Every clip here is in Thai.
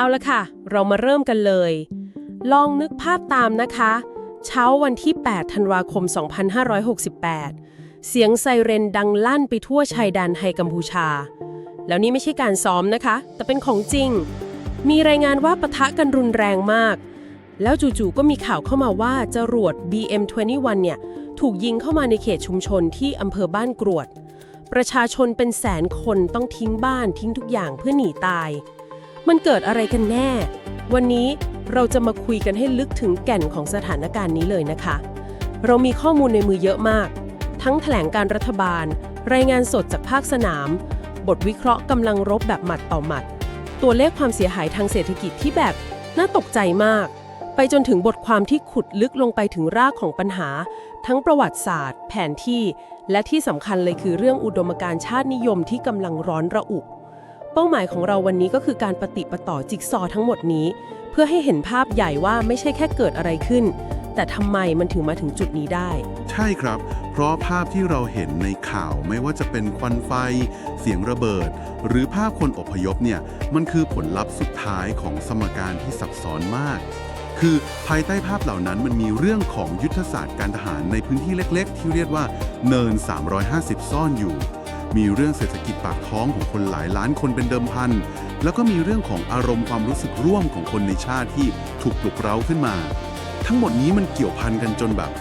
เอาละค่ะ เรามาเริ่มกันเลย ลองนึกภาพตามนะคะ เช้าวันที่ 8 ธันวาคม 2568 เสียงไซเรนดังลั่นไปทั่วชายแดนไทยกัมพูชา แล้วนี่ไม่ใช่การซ้อมนะคะ แต่เป็นของจริง มีรายงานว่าปะทะกันรุนแรงมาก แล้วจู่ๆก็มีข่าวเข้ามาว่าจรวด BM21 เนี่ย ถูกยิงเข้ามาในเขตชุมชนที่อำเภอบ้านกรวด ประชาชนเป็นแสนคนต้องทิ้งบ้านทิ้งทุกอย่างเพื่อหนีตาย มันเกิดอะไรกันแน่ วันนี้เราจะมาคุยกันให้ลึกถึงแก่นของสถานการณ์นี้เลยนะคะ เรามีข้อมูลในมือเยอะมาก ทั้งแถลงการรัฐบาล รายงานสดจากภาคสนาม บทวิเคราะห์กำลังรบแบบหมัดต่อหมัด ตัวเลขความเสียหายทางเศรษฐกิจที่แบบน่าตกใจมาก ไปจนถึงบทความที่ขุดลึกลงไปถึงรากของปัญหา ทั้งประวัติศาสตร์ แผนที่ และที่สำคัญเลยคือเรื่องอุดมการณ์ชาตินิยมที่กำลังร้อนระอุ เป้าหมายของเราวันนี้ก็คือการปฏิปต่อจิกซอทั้งหมดนี้ เพื่อให้เห็นภาพใหญ่ว่าไม่ใช่แค่เกิดอะไรขึ้น แต่ทำไมมันถึงมาถึงจุดนี้ได้ ใช่ครับ เพราะภาพที่เราเห็นในข่าวไม่ว่าจะเป็นควันไฟ เสียงระเบิด หรือภาพคนอพยพเนี่ยมันคือผลลัพธ์สุดท้ายของสมการที่ซับซ้อนมาก คือภายใต้ภาพเหล่านั้นมันมีเรื่องของยุทธศาสตร์การทหารในพื้นที่เล็ก ๆ ที่เรียกว่าเนิน 350 ซ่อนอยู่ มีเรื่องเศรษฐกิจปากท้องของคนหลายล้านคนเป็นเดิมพัน แล้วก็มีเรื่องของอารมณ์ความรู้สึกร่วมของคนในชาติที่ถูกปลุกเร้าขึ้นมา ทั้งหมดนี้มันเกี่ยวพันกันจนแบบ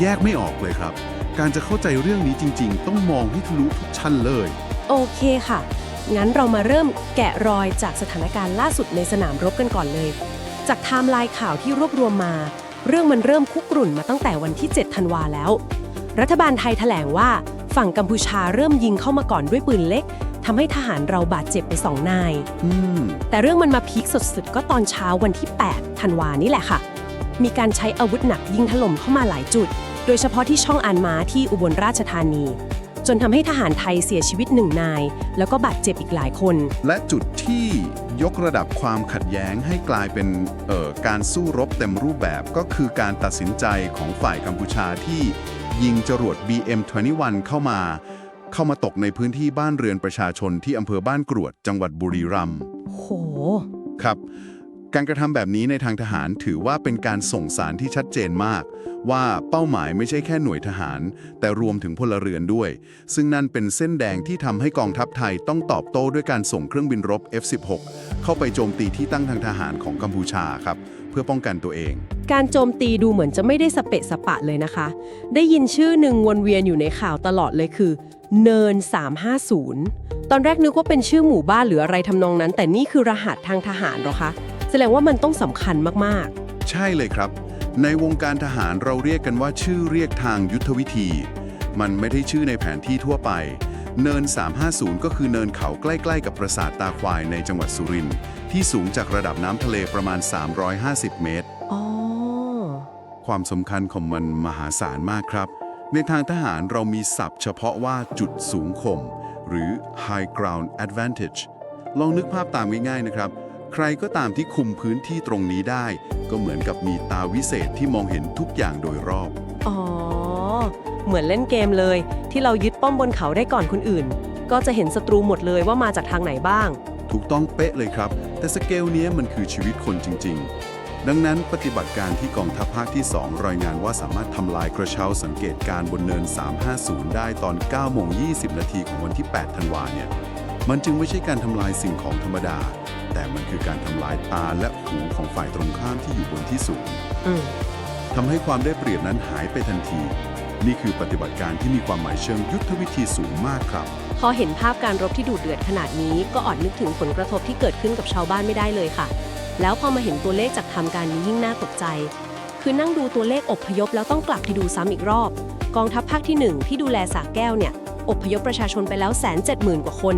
แยกไม่ออกเลยครับ การจะเข้าใจเรื่องนี้จริง ๆ ต้องมองให้ทะลุทุกชั้นเลย โอเคค่ะ งั้นเรามาเริ่มแกะรอยจากสถานการณ์ล่าสุดในสนามรบกันก่อนเลย จากไทม์ไลน์ข่าวที่รวบรวมมา เรื่องมันเริ่มคุกรุ่นมาตั้งแต่วันที่ 7 ธันวาแล้ว รัฐบาลไทยแถลงว่า ฝั่งกัมพูชาเริ่มยิงเข้ามาก่อนด้วยปืนเล็กทำให้ทหารเราบาดเจ็บไปสองนาย อืม แต่เรื่องมันมาพีคสุดๆ ก็ตอนเช้าวันที่ 8 ธันวานี่แหละค่ะ มีการใช้อาวุธหนักยิงถล่มเข้ามาหลายจุด โดยเฉพาะที่ช่องอานม้าที่อุบลราชธานี จนทำให้ทหารไทยเสียชีวิตหนึ่งนาย แล้วก็บาดเจ็บอีกหลายคน และจุดที่ยกระดับความขัดแย้งให้กลายเป็นเอ่อการสู้รบเต็มรูปแบบก็คือการตัดสินใจของฝ่ายกัมพูชาที่ ยิงจรวด BM21 เข้ามา เข้ามาตกในพื้นที่บ้านเรือนประชาชนที่อำเภอบ้านกรวด จังหวัดบุรีรัมย์โห ครับ การกระทำแบบนี้ในทางทหารถือว่าเป็นการส่งสารที่ชัดเจนมาก ว่าเป้าหมายไม่ใช่แค่หน่วยทหาร แต่รวมถึงพลเรือนด้วย ซึ่งนั่นเป็นเส้นแดงที่ทำให้กองทัพไทยต้องตอบโต้ด้วยการส่งเครื่องบินรบ F-16 เข้าไปโจมตีที่ตั้งทางทหารของกัมพูชาครับ เพื่อป้องกันตัวเอง การโจมตีดูเหมือนจะไม่ได้สเปะสปะเลยนะคะ ได้ยินชื่อหนึ่งวนเวียนอยู่ในข่าวตลอดเลยคือ เนิน 350 ตอนแรกนึกว่าเป็นชื่อหมู่บ้านหรืออะไรทำนองนั้น แต่นี่คือรหัสทางทหารเหรอคะ แสดงว่ามันต้องสำคัญมากใช่เลยครับ ในวงการทหารเราเรียกกันว่าชื่อเรียกทางยุทธวิธี มันไม่ได้ชื่อในแผนที่ทั่วไป เนิน 350 ก็คือเนินเขาใกล้ ๆ กับปราสาทตาควายในจังหวัดสุรินทร์ที่สูงจากระดับน้ำทะเลประมาณ 350 เมตรๆอ๋อ ความสำคัญของมันมหาศาลมากครับ ในทางทหารเรามีศัพท์เฉพาะว่าจุดสูงข่มหรือ high ground advantage ลองนึกภาพตามง่ายๆนะครับ ใครก็ตามที่คุมพื้นที่ตรงนี้ได้ ก็เหมือนกับมีตาวิเศษที่มองเห็นทุกอย่างโดยรอบอ๋อ เหมือนเล่นเกมเลย ที่เรายึดป้อมบนเขาได้ก่อนคนอื่น ก็จะเห็นศัตรูหมดเลยว่ามาจากทางไหนบ้าง ถูกต้องเป๊ะเลยครับ แต่สเกลเนี้ยมันคือชีวิตคนจริง ๆ ดังนั้นปฏิบัติการที่กองทัพภาคที่ 2 รายงานว่าสามารถทำลายกระเช้าสังเกตการณ์บนเนิน 350 ได้ตอน9โมง20 นาทีของวันที่ 8 ธันวาเนี่ย มันจึงไม่ใช่การทำลายสิ่งของธรรมดา แต่มันคือการทำลายตาและหูของฝ่ายตรงข้ามที่อยู่บนที่สูงอืมทำให้ความได้เปรียบนั้นหายไปทันที นี่คือปฏิบัติการที่มีความหมายเชิงยุทธวิธีสูงมากครับ พอเห็นภาพการรบที่ดุเดือดขนาดนี้ ก็อดนึกถึงผลกระทบที่เกิดขึ้นกับชาวบ้านไม่ได้เลยค่ะ แล้วพอมาเห็นตัวเลขจากทำการนี้ยิ่งน่าตกใจ คือนั่งดูตัวเลขอพยพแล้วต้องกลับไปดูซ้ำอีกรอบ กองทัพภาคที่หนึ่งที่ดูแลสาแก้วเนี่ยอพยพประชาชนไปแล้วแสนเจ็ดหมื่นกว่าคน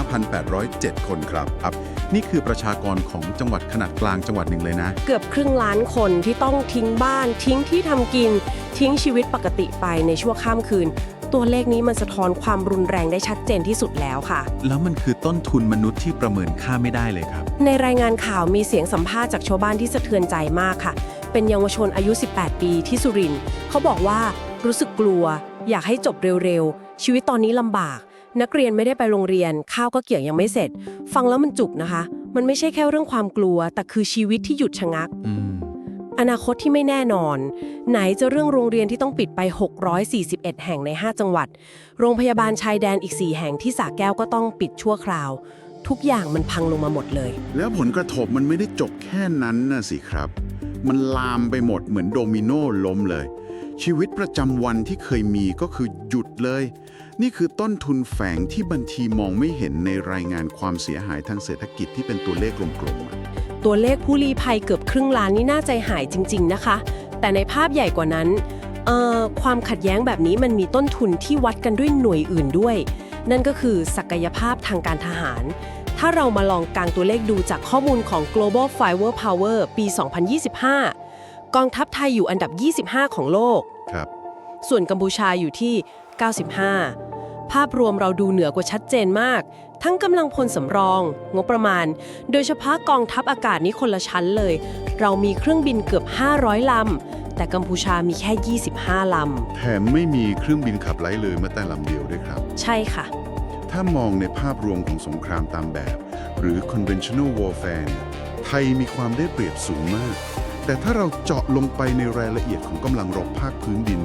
175,807 คนครับครับ นี่คือประชากรของจังหวัดขนาดกลางจังหวัดหนึ่งเลยนะ เกือบครึ่งล้านคนที่ต้องทิ้งบ้าน ทิ้งที่ทำกิน ทิ้งชีวิตปกติไปในชั่วข้ามคืน ตัวเลขนี้มันสะท้อนความรุนแรงได้ชัดเจนที่สุดแล้วค่ะ แล้วมันคือต้นทุนมนุษย์ที่ประเมินค่าไม่ได้เลยครับ ในรายงานข่าวมีเสียงสัมภาษณ์จากชาวบ้านที่สะเทือนใจมากค่ะ เป็นเยาวชนอายุ 18 ปีที่สุรินทร์เขาบอกว่ารู้สึกกลัว อยากให้จบเร็วๆชีวิตตอนนี้ลำบาก นักเรียนไม่ได้ไปโรงเรียน ข้าวก็เกี่ยงยังไม่เสร็จ ฟังแล้วมันจุกนะคะ มันไม่ใช่แค่เรื่องความกลัว แต่คือชีวิตที่หยุดชะงักอืมอนาคตที่ไม่แน่นอน ไหนจะเรื่องโรงเรียนที่ต้องปิดไป 641 แห่งใน 5 จังหวัด โรงพยาบาลชายแดนอีก 4 แห่งที่สาแก้วก็ต้องปิดชั่วคราว ทุกอย่างมันพังลงมาหมดเลย แล้วผลกระทบมันไม่ได้จบแค่นั้นนะสิครับ มันลามไปหมดเหมือนโดมิโนล้มเลย ชีวิตประจำวันที่เคยมีก็คือหยุดเลย นี่คือต้นทุนแฝงที่บัญชีมองไม่เห็นในรายงานความเสียหายทางเศรษฐกิจที่เป็นตัวเลขกลมๆ ตัวเลขผู้ลี้ภัยเกือบครึ่งล้านนี่น่าใจหายจริง ๆ นะคะ แต่ในภาพใหญ่กว่านั้นเอ่อความขัดแย้งแบบนี้มันมีต้นทุนที่วัดกันด้วยหน่วยอื่นด้วย นั่นก็คือศักยภาพทางการทหาร ถ้าเรามาลองกางตัวเลขดูจากข้อมูลของ Global Firepower ปี 2025 กองทัพไทยอยู่อันดับ 25 ของโลก ครับ ส่วนกัมพูชาอยู่ที่ 95 ภาพรวมเราดูเหนือกว่าชัดเจนมาก ทั้งกำลังพลสำรอง งบประมาณ โดยเฉพาะกองทัพอากาศนี้คนละชั้นเลย เรามีเครื่องบินเกือบ 500 ลำ แต่กัมพูชามีแค่ 25 ลแถมไม่มีเครื่องบินขับไล่เลยแม้แต่ลำเดียวด้วยครับำ ใช่ค่ะ ถ้ามองในภาพรวมของสงครามตามแบบ หรือ conventional warfare เนี่ยไทยมีความได้เปรียบสูงมาก แต่ถ้าเราเจาะลงไปในรายละเอียดของกำลังรบภาคพื้นดิน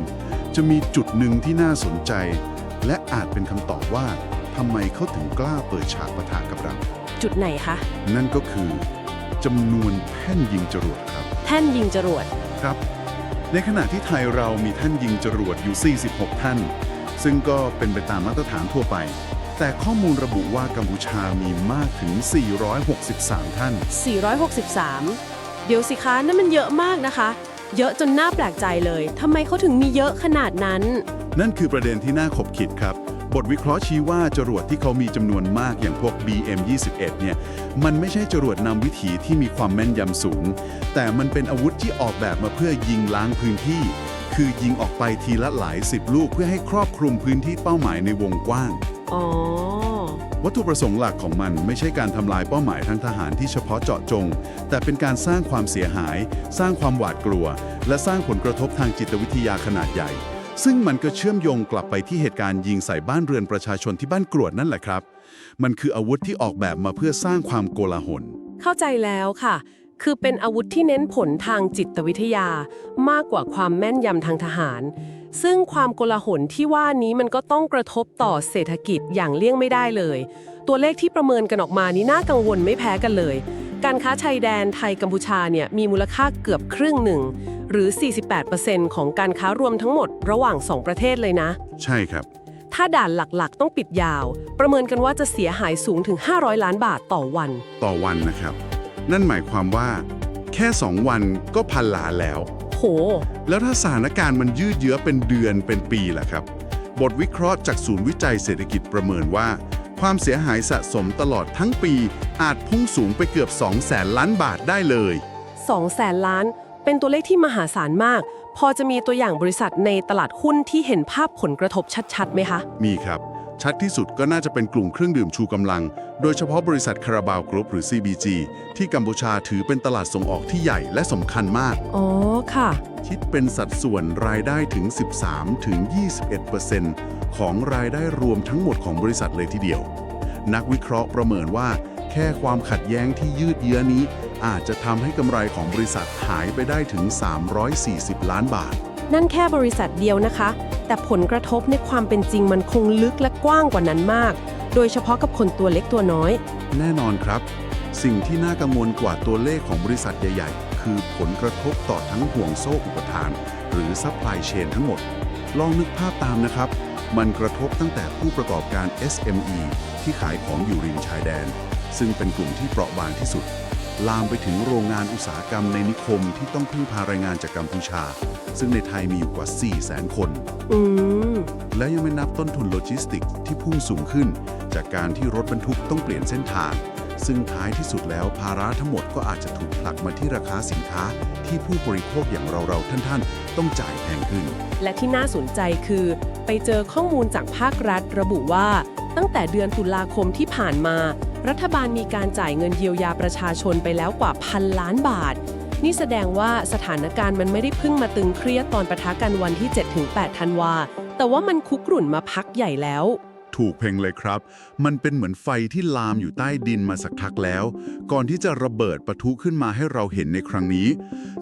จะมีจุดหนึ่งที่น่าสนใจ และอาจเป็นคำตอบว่าทำไมเขาถึงกล้าเปิดฉากปะทะกับเรา จุดไหนคะ นั่นก็คือจำนวนแท่นยิงจรวดครับ แท่นยิงจรวด ครับ ในขณะที่ไทยเรามีท่านยิงจรวดอยู่ 46 ท่าน ซึ่งก็เป็นไปตามมาตรฐานทั่วไป แต่ข้อมูลระบุว่ากัมพูชามีมากถึง 463 ท่าน 463เดี๋ยวสิคะนั่นมันเยอะมากนะคะ เยอะจนน่าแปลกใจเลยทำไมเขาถึงมีเยอะขนาดนั้น นั่นคือประเด็นที่น่าขบคิดครับ บทวิเคราะห์ชี้ว่าจรวดที่เขามีจำนวนมากอย่างพวก BM21 เนี่ย มันไม่ใช่จรวดนำวิถีที่มีความแม่นยำสูง แต่มันเป็นอาวุธที่ออกแบบมาเพื่อยิงล้างพื้นที่ คือยิงออกไปทีละหลายสิบลูกเพื่อให้ครอบคลุมพื้นที่เป้าหมายในวงกว้าง อ๋อ วัตถุประสงค์หลักของมันไม่ใช่การทำลายเป้าหมายทางทหารที่เฉพาะเจาะจง แต่เป็นการสร้างความเสียหาย สร้างความหวาดกลัว และสร้างผลกระทบทางจิตวิทยาขนาดใหญ่ ซึ่งมันก็เชื่อมโยงกลับไปที่เหตุการณ์ยิงใส่บ้านเรือนประชาชนที่บ้านกรวดนั่นแหละครับ มันคืออาวุธที่ออกแบบมาเพื่อสร้างความโกลาหลเข้าใจแล้วค่ะ คือเป็นอาวุธที่เน้นผลทางจิตวิทยามากกว่าความแม่นยำทางทหาร ซึ่งความโกลาหลที่ว่านี้มันก็ต้องกระทบต่อเศรษฐกิจอย่างเลี่ยงไม่ได้เลย ตัวเลขที่ประเมินกันออกมานี้น่ากังวลไม่แพ้กันเลย การค้าชายแดนไทยกัมพูชาเนี่ยมีมูลค่าเกือบครึ่งหนึ่ง หรือ 48%ของการค้ารวมทั้งหมดระหว่าง 2 ประเทศเลยนะ ใช่ครับ ถ้าด่านหลักๆ ต้องปิดยาว ประเมินกันว่าจะเสียหายสูงถึง 500 ล้านบาทต่อวัน ต่อวันนะครับ นั่นหมายความว่า แค่ 2 วันก็พันล้านแล้ว โห แล้วถ้าสถานการณ์มันยืดเยื้อเป็นเดือนเป็นปีล่ะครับ บทวิเคราะห์จากศูนย์วิจัยเศรษฐกิจประเมินว่า ความเสียหายสะสมตลอดทั้งปี อาจพุ่งสูงไปเกือบ2แสนล้านบาทได้เลย 2 แสนล้าน เป็นตัวเลขที่มหาศาลมาก พอจะมีตัวอย่างบริษัทในตลาดหุ้นที่เห็นภาพผลกระทบชัดๆไหมคะ มีครับ ชัดที่สุดก็น่าจะเป็นกลุ่มเครื่องดื่มชูกำลัง โดยเฉพาะบริษัทคาราบาวกรุ๊ปหรือ CBG ที่กัมพูชาถือเป็นตลาดส่งออกที่ใหญ่และสำคัญมาก อ๋อ ค่ะ คิดเป็นสัดส่วนรายได้ถึง 13ถึง21%ของรายได้รวมทั้งหมดของบริษัทเลยทีเดียว นักวิเคราะห์ประเมินว่า แค่ความขัดแย้งที่ยืดเยื้อนี้ อาจจะทำให้กำไรของบริษัทหายไปได้ถึง 340 ล้านบาท นั่นแค่บริษัทเดียวนะคะ แต่ผลกระทบในความเป็นจริงมันคงลึกและกว้างกว่านั้นมาก โดยเฉพาะกับคนตัวเล็กตัวน้อย แน่นอนครับ สิ่งที่น่ากังวลกว่าตัวเลขของบริษัทใหญ่ ๆ คือผลกระทบต่อทั้งห่วงโซ่อุปทาน หรือซัพพลายเชนทั้งหมด ลองนึกภาพตามนะครับ มันกระทบตั้งแต่ผู้ประกอบการ SME ที่ขายของอยู่ริมชายแดน ซึ่งเป็นกลุ่มที่เปราะบางที่สุด ลามไปถึงโรงงานอุตสาหกรรมในนิคมที่ต้องพึ่งพาแรงงานจากกัมพูชา ซึ่งในไทยมีอยู่กว่า 4 0 0 0 0 0 คน อืม และยังไม่นับต้นทุนโลจิสติกส์ที่พุ่งสูงขึ้น จากการที่รถบรรทุกต้องเปลี่ยนเส้นทาง ซึ่งท้ายที่สุดแล้วภาระทั้งหมดก็อาจจะถูกผลักมาที่ราคาสินค้า ที่ผู้บริโภคอย่างเราๆท่านๆ ต้องจ่ายแพงขึ้น และที่น่าสนใจคือ ไปเจอข้อมูลจากภาครัฐระบุว่า ตั้งแต่เดือนตุลาคมที่ผ่านมา รัฐบาลมีการจ่ายเงินเยียวยาประชาชนไปแล้วกว่าพันล้านบาท นี่แสดงว่าสถานการณ์มันไม่ได้เพิ่งมาตึงเครียดตอนประทะกันวันที่ 7-8 ธันวา แต่ว่ามันคุกรุ่นมาพักใหญ่แล้วถูกเพลงเลยครับ มันเป็นเหมือนไฟที่ลามอยู่ใต้ดินมาสักพักแล้ว ก่อนที่จะระเบิดปะทุขึ้นมาให้เราเห็นในครั้งนี้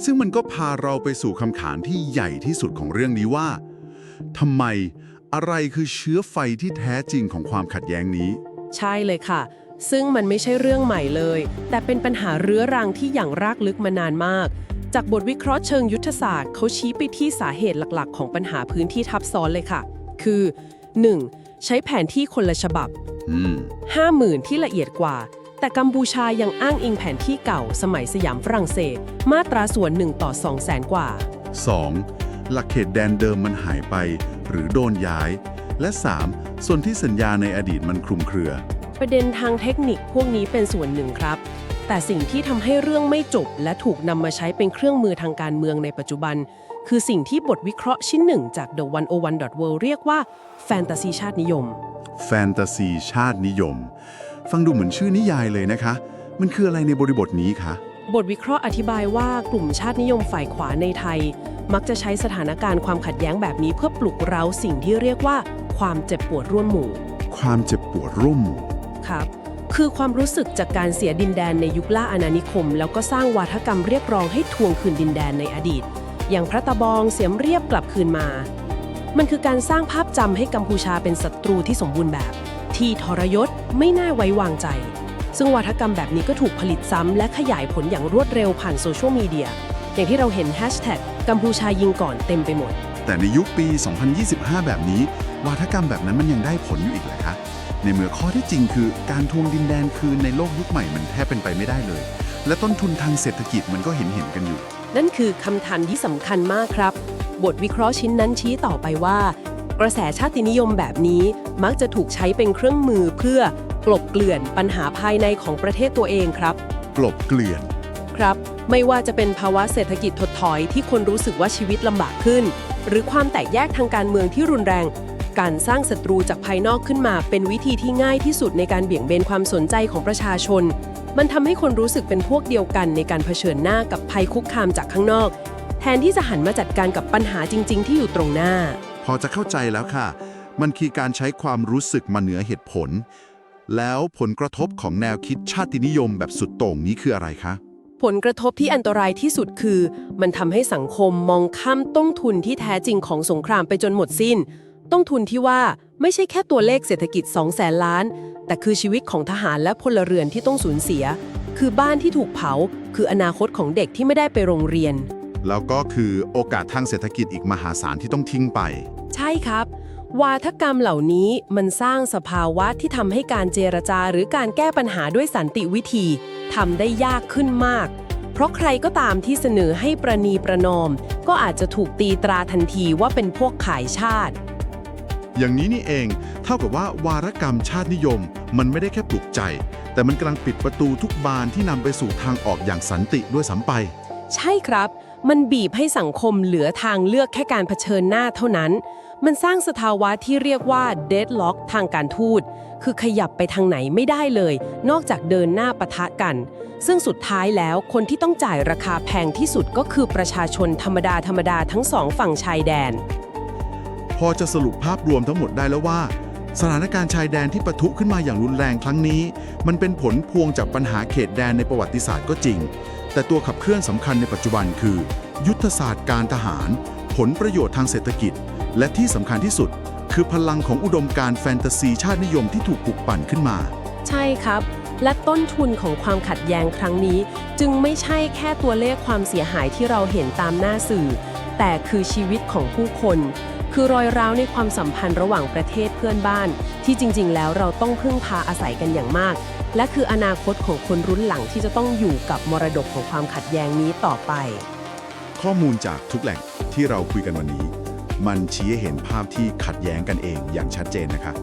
ซึ่งมันก็พาเราไปสู่คำถามที่ใหญ่ที่สุดของเรื่องนี้ว่าทำไม อะไรคือเชื้อไฟที่แท้จริงของความขัดแย้งนี้ ใช่เลยค่ะ ซึ่งมันไม่ใช่เรื่องใหม่เลย แต่เป็นปัญหาเรื้อรังที่อย่างรากลึกมานานมาก จากบทวิเคราะห์เชิงยุทธศาสตร์เขาชี้ไปที่สาเหตุหลักๆ ของปัญหาพื้นที่ทับซ้อนเลยค่ะ คือ 1. ใช้แผนที่คนละฉบับ อืม50,000ที่ละเอียดกว่า แต่กัมพูชายังอ้างอิงแผนที่เก่าสมัยสยามฝรั่งเศส มาตราส่วน1ต่อ2แสนกว่า 2. หลักเขตแดนเดิมมันหายไป หรือโดนย้าย และ 3. ส่วนที่สัญญาในอดีตมันคลุมเครือ ประเด็นทางเทคนิคพวกนี้เป็นส่วนหนึ่งครับ แต่สิ่งที่ทำให้เรื่องไม่จบ และถูกนำมาใช้เป็นเครื่องมือทางการเมืองในปัจจุบัน คือสิ่งที่บทวิเคราะห์ชิ้นหนึ่งจาก The 101 World เรียกว่าแฟนตาซีชาตินิยม แฟนตาซีชาตินิยม ฟังดูเหมือนชื่อนิยายเลยนะคะ มันคืออะไรในบริบทนี้คะ บทวิเคราะห์อธิบายว่ากลุ่มชาตินิยมฝ่ายขวาในไทย มักจะใช้สถานการณ์ความขัดแย้งแบบนี้เพื่อปลุกเร้าสิ่งที่เรียกว่า ความเจ็บปวดร่วมหมู่ ความเจ็บปวดร่วมหมู่ครับคือความรู้สึกจากการเสียดินแดนในยุคล่าอาณานิคม แล้วก็สร้างวาทกรรมเรียกร้องให้ทวงคืนดินแดนในอดีต อย่างพระตะบองเสียมเรียบกลับคืนมา มันคือการสร้างภาพจำให้กัมพูชาเป็นศัตรูที่สมบูรณ์แบบ ที่ทรยศไม่น่าไว้วางใจ ซึ่งวาทกรรมแบบนี้ก็ถูกผลิตซ้ำและขยายผลอย่างรวดเร็วผ่านโซเชียลมีเดีย อย่างที่เราเห็นแฮชแท็กกัมพูชายิงก่อนเต็มไปหมด แต่ในยุคปี 2025 แบบนี้วาทกรรมแบบนั้นมันยังได้ผลอยู่อีกเหรอคะ ในเมื่อข้อที่จริงคือการทวงดินแดนคืนในโลกยุคใหม่มันแทบเป็นไปไม่ได้เลย และต้นทุนทางเศรษฐกิจมันก็เห็นเห็นๆกันอยู่ นั่นคือคำถามที่สำคัญมากครับ บทวิเคราะห์ชิ้นนั้นชี้ต่อไปว่า กระแสชาตินิยมแบบนี้มักจะถูกใช้เป็นเครื่องมือเพื่อก ลบเกลื่อนปัญหาภายในของประเทศตัวเองครับ กลบเกลื่อน ครับ ไม่ว่าจะเป็นภาวะเศรษฐกิจถดถอยที่คนรู้สึกว่าชีวิตลำบากขึ้น หรือความแตกแยกทางการเมืองที่รุนแรง การสร้างศัตรูจากภายนอกขึ้นมา เป็นวิธีที่ง่ายที่สุดในการเบี่ยงเบนความสนใจของประชาชน มันทำให้คนรู้สึกเป็นพวกเดียวกันในการเผชิญหน้ากับภัยคุกคามจากข้างนอก แทนที่จะหันมาจัดการกับปัญหาจริง ๆ ที่อยู่ตรงหน้า พอจะเข้าใจแล้วค่ะ มันคือการใช้ความรู้สึกมาเหนือเหตุผล แล้วผลกระทบของแนวคิดชาตินิยมแบบสุดโต่งนี้คืออะไรคะ ผลกระทบที่อันตรายที่สุดคือ มันทำให้สังคมมองข้ามต้นทุนที่แท้จริงของสงครามไปจนหมดสิ้น ต้นทุนที่ว่าไม่ใช่แค่ตัวเลขเศรษฐกิจ2แสนล้าน แต่คือชีวิตของทหารและพลเรือนที่ต้องสูญเสีย คือบ้านที่ถูกเผา คืออนาคตของเด็กที่ไม่ได้ไปโรงเรียน แล้วก็คือโอกาสทางเศรษฐกิจอีกมหาศาลที่ต้องทิ้งไป ใช่ครับ วาทกรรมเหล่านี้มันสร้างสภาวะที่ทำให้การเจรจาหรือการแก้ปัญหาด้วยสันติวิธีทำได้ยากขึ้นมาก เพราะใครก็ตามที่เสนอให้ประนีประนอม ก็อาจจะถูกตีตราทันทีว่าเป็นพวกขายชาติ อย่างนี้นี่เองเท่ากับว่าวารกรรมชาตินิยม มันไม่ได้แค่ปลุกใจ แต่มันกำลังปิดประตูทุกบานที่นำไปสู่ทางออกอย่างสันติด้วยซ้ำไป ใช่ครับ มันบีบให้สังคมเหลือทางเลือกแค่การเผชิญหน้าเท่านั้น มันสร้างสภาวะที่เรียกว่า deadlock ทางการทูต คือขยับไปทางไหนไม่ได้เลย นอกจากเดินหน้าปะทะกัน ซึ่งสุดท้ายแล้วคนที่ต้องจ่ายราคาแพงที่สุดก็คือประชาชนธรรมดาธรรมดาทั้งสองฝั่งชายแดน พอจะสรุปภาพรวมทั้งหมดได้แล้วว่า สถานการณ์ชายแดนที่ปะทุขึ้นมาอย่างรุนแรงครั้งนี้ มันเป็นผลพวงจากปัญหาเขตแดนในประวัติศาสตร์ก็จริง แต่ตัวขับเคลื่อนสำคัญในปัจจุบันคือ ยุทธศาสตร์การทหาร ผลประโยชน์ทางเศรษฐกิจ และที่สำคัญที่สุด คือพลังของอุดมการณ์แฟนตาซีชาตินิยมที่ถูกปลุกปั่นขึ้นมา ใช่ครับ และต้นทุนของความขัดแย้งครั้งนี้ จึงไม่ใช่แค่ตัวเลขความเสียหายที่เราเห็นตามหน้าสื่อ แต่คือชีวิตของผู้คน คือรอยร้าวในความสัมพันธ์ระหว่างประเทศเพื่อนบ้าน ที่จริง ๆ แล้วเราต้องพึ่งพาอาศัยกันอย่างมาก และคืออนาคตของคนรุ่นหลังที่จะต้องอยู่กับมรดกของความขัดแย้งนี้ต่อไป ข้อมูลจากทุกแหล่งที่เราคุยกันวันนี้ มันชี้ให้เห็นภาพที่ขัดแย้งกันเองอย่างชัดเจนนะคะ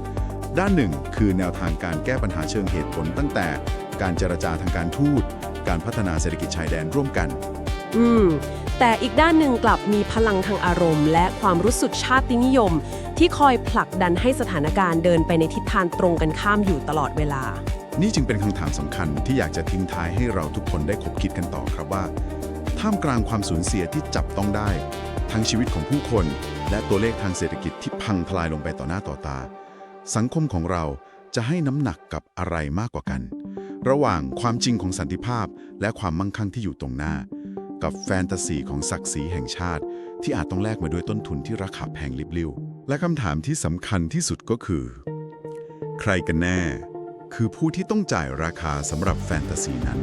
ด้านหนึ่งคือแนวทางการแก้ปัญหาเชิงเหตุผลตั้งแต่การเจรจาทางการทูต การพัฒนาเศรษฐกิจชายแดนร่วมกัน อืม แต่อีกด้านหนึ่งกลับมีพลังทางอารมณ์ และความรู้สึกชาตินิยม ที่คอยผลักดันให้สถานการณ์เดินไปในทิศทางตรงกันข้ามอยู่ตลอดเวลา นี่จึงเป็นคำถามสำคัญที่อยากจะทิ้งท้ายให้เราทุกคนได้คบคิดกันต่อครับว่า ท่ามกลางความสูญเสียที่จับต้องได้ ทั้งชีวิตของผู้คน และตัวเลขทางเศรษฐกิจที่พังทลายลงไปต่อหน้าต่อตา สังคมของเราจะให้น้ำหนักกับอะไรมากกว่ากัน ระหว่างความจริงของสันติภาพและความมั่งคั่งที่อยู่ตรงหน้า กับแฟนตาซีของศักดิ์ศรีแห่งชาติ ที่อาจต้องแลกมาด้วยต้นทุนที่ราคาแพงลิบลิ่วและคำถามที่สำคัญที่สุดก็คือ ใครกันแน่ คือผู้ที่ต้องจ่ายราคาสำหรับแฟนตาซีนั้น